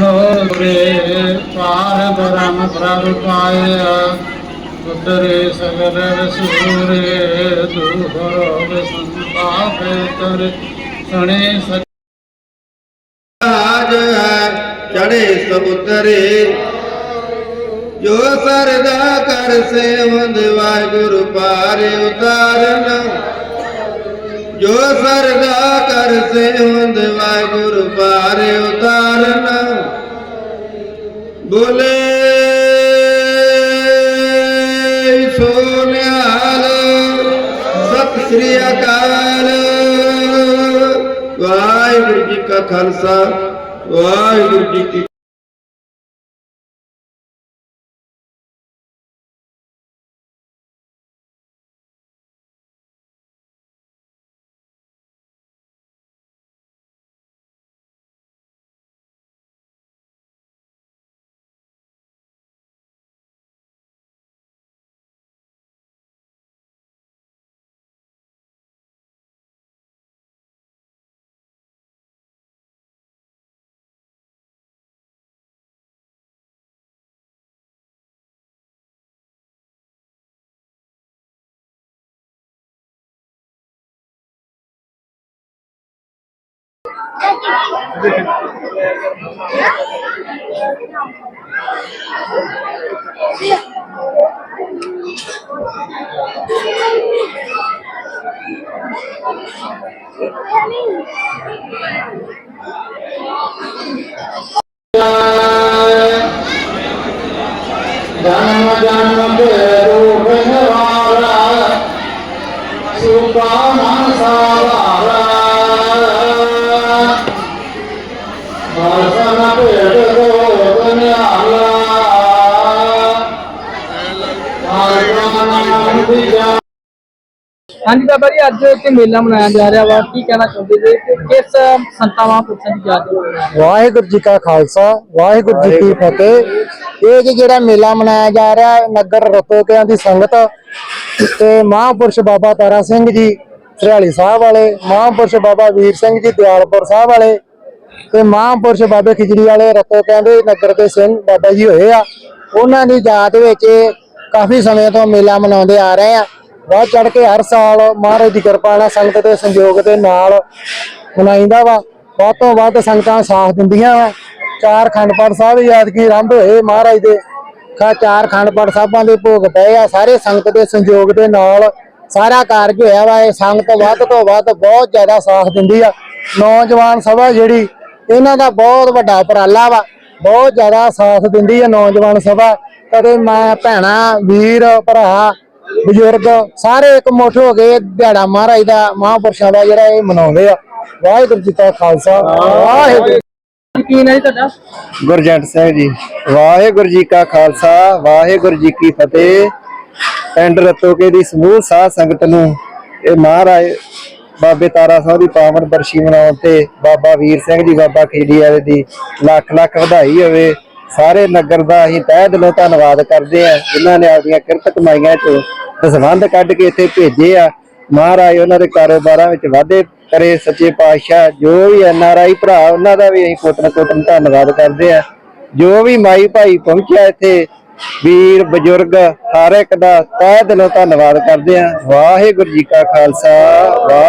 ਹੋਰੇ ਪਾਰ ਬ੍ਰਹਮ ਪ੍ਰਭ ਪਾਇਆ ਉਤਰੇ ਸਗਲ ਰਸੂਰੇ, ਦੁਹਰੋ ਸੰਤਾਪ ਤਰ। ਸਣੇ ਸਚ ਹੈ, ਚੜੇ ਸਬੁਤਰੇ ਜੋ ਸਰਦਾ ਕਰ ਸੇਵੰਦ, ਵਾਹਿਗੁਰੂ ਪਾਰੇ ਉਤਾਰਨ। ਜੋ ਸਰਦਾ ਕਰ ਸੇਵੰਦ, ਵਾਹਿਗੁਰੂ ਪਾਰ ਉਤਾਰਨ। ਬੋਲੇ ਸੋਨਿਆਲ ਸਤਿ ਸ੍ਰੀ ਅਕਾਲ। ਵਾਹਿਗੁਰੂ ਜੀ ਕਾ ਖਾਲਸਾ ਵਾਹਿਗੁਰੂ ਜੀ ਕੀ Jangan, jangan, ਹਾਂਜੀ ਬਾਬਾ ਜੀ ਅੱਜ ਇੱਥੇ ਮੇਲਾ ਮਨਾਇਆ ਜਾ ਰਿਹਾ ਵਾ। ਕੀ ਕਹਿਣਾ ਚਾਹੁੰਦੇ ਜੀ ਤੇ ਕਿਸ ਸੰਤਾਂ ਮਹਾਂਪੁਰਸ਼ਾਂ ਦੀ ਯਾਦ ਵਿੱਚ ਵਾਹਿਗੁਰੂ ਜੀ ਕਾ ਖਾਲਸਾ ਵਾਹਿਗੁਰੂ ਜੀ ਕੀ ਫਤਿਹ। ਇਹ ਜੀ ਜਿਹੜਾ ਮੇਲਾ ਮਨਾਇਆ ਜਾ ਰਿਹਾ ਨਗਰ ਰਤੋਕਿਆਂ ਦੀ ਸੰਗਤ ਤੇ ਮਹਾਂਪੁਰਸ਼ ਬਾਬਾ ਤਾਰਾ ਸਿੰਘ ਜੀ ਸਰਿਆਲੀ ਸਾਹਿਬ ਵਾਲੇ ਮਹਾਂਪੁਰਸ਼ ਬਾਬਾ ਵੀਰ ਸਿੰਘ ਜੀ ਦਿਆਲਪੁਰ ਸਾਹਿਬ ਵਾਲੇ ਤੇ ਮਹਾਂਪੁਰਸ਼ ਬਾਬੇ ਖਿਜੜੀ ਵਾਲੇ ਰਤੋਕਿਆਂ ਦੇ ਨਗਰ ਦੇ ਸਿੰਘ ਬਾਬਾ ਜੀ ਹੋਏ ਆ। ਉਹਨਾਂ ਦੀ ਯਾਦ ਵਿੱਚ ਕਾਫੀ ਸਮੇਂ ਤੋਂ ਮੇਲਾ ਮਨਾਉਂਦੇ ਆ ਰਹੇ ਆ। ਵੱਧ ਚੜ ਕੇ ਹਰ ਸਾਲ ਮਹਾਰਾਜ ਦੀ ਕਿਰਪਾ ਨਾਲ ਸੰਗਤ ਦੇ ਸੰਯੋਗ ਦੇ ਨਾਲ ਮਨਾਈਦਾ ਵਾ। ਵੱਧ ਤੋਂ ਵੱਧ ਸੰਗਤਾਂ ਸਾਥ ਦਿੰਦੀਆਂ ਵਾ। ਚਾਰ ਖੰਡ ਪਾਠ ਸਾਹਿਬ ਯਾਦਗੀ ਆਰੰਭ ਹੋਏ ਮਹਾਰਾਜ ਦੇ। ਖਾ ਚਾਰ ਖੰਡ ਪਾਠ ਸਾਹਿਬਾਂ ਦੇ ਭੋਗ ਪਏ ਆ। ਸਾਰੇ ਸੰਗਤ ਦੇ ਸੰਯੋਗ ਦੇ ਨਾਲ ਸਾਰਾ ਕਾਰਜ ਹੋਇਆ ਵਾ। ਇਹ ਸੰਗਤ ਵੱਧ ਤੋਂ ਵੱਧ ਬਹੁਤ ਜ਼ਿਆਦਾ ਸਾਥ ਦਿੰਦੀ ਆ। ਨੌਜਵਾਨ ਸਭਾ ਜਿਹੜੀ, ਇਹਨਾਂ ਦਾ ਬਹੁਤ ਵੱਡਾ ਉਪਰਾਲਾ ਵਾ। ਬਹੁਤ ਜ਼ਿਆਦਾ ਸਾਥ ਦਿੰਦੀ ਆ ਨੌਜਵਾਨ ਸਭਾ। ਕਦੇ ਮੈਂ ਭੈਣਾ ਵੀਰ ਭਰਾ ਬਜ਼ੁਰਗ ਸਾਰੇ ਇਕਮੁੱਠ ਹੋ ਕੇ ਦਿਹਾੜਾ ਮਹਾਰਾਜ ਦਾ ਮਹਾਂਪੁਰਸ਼ਾਂ ਦਾ ਜਿਹੜਾ ਇਹ ਮਨਾਉਂਦੇ ਆ। ਵਾਹਿਗੁਰੂ ਜੀ ਕਾ ਖਾਲਸਾ ਵਾਹਿਗੁਰੂ। ਕੀ ਹੈ ਜੀ ਤੁਹਾਡਾ? ਗੁਰਜੰਟ ਸਿੰਘ ਜੀ। ਵਾਹਿਗੁਰੂ ਜੀ ਕਾ ਖਾਲਸਾ ਵਾਹਿਗੁਰੂ ਜੀ ਕੀ ਫਤਿਹ। ਪਿੰਡ ਰਤੋਕੇ ਦੀ ਸਮੂਹ ਸਾਧ ਸੰਗਤ ਨੂੰ ਇਹ ਮਹਾਰਾਜ ਬਾਬੇ ਤਾਰਾ ਸਾਹਿਬ ਦੀ ਪਾਵਨ ਬਰਸ਼ੀ ਮਨਾਉਣ ਤੇ ਬਾਬਾ ਵੀਰ ਸਿੰਘ ਜੀ ਬਾਬਾ ਖੇੜੀ ਵਾਲੇ ਦੀ ਲੱਖ ਲੱਖ ਵਧਾਈ ਹੋਵੇ। ਸਾਰੇ ਨਗਰ ਦਾ ਅਸੀਂ ਤਹਿ ਦਿਲੋਂ ਧੰਨਵਾਦ ਕਰਦੇ ਆ ਜਿਨ੍ਹਾਂ ਨੇ ਆਪਦੀਆਂ ਕਿਰਤ ਕਮਾਈਆਂ ਚ ਦਸਵੰਧ ਕੱਢ ਕੇ ਇੱਥੇ ਭੇਜੇ ਆ। ਮਹਾਰਾਜ ਉਹਨਾਂ ਦੇ ਕਾਰੋਬਾਰਾਂ ਵਿੱਚ ਵਾਧੇ ਕਰੇ, ਸੱਚੇ ਪਾਤਸ਼ਾਹ, ਜੋ ਵੀ ਐਨ ਆਰ ਆਈ ਭਰਾ, ਉਹਨਾਂ ਦਾ ਵੀ ਅਸੀਂ ਕੋਟਨ ਕੋਟਨ ਧੰਨਵਾਦ ਕਰਦੇ ਆ ਜੋ ਵੀ ਮਾਈ ਭਾਈ ਪਹੁੰਚਿਆ ਇੱਥੇ, ਵੀਰ, ਬਜ਼ੁਰਗ, ਹਰ ਇੱਕ ਦਾ ਤਹਿ ਦਿਲੋਂ ਧੰਨਵਾਦ ਕਰਦੇ ਆ ਵਾਹਿਗੁਰੂ ਜੀ ਕਾ ਖਾਲਸਾ, ਵਾਹਿ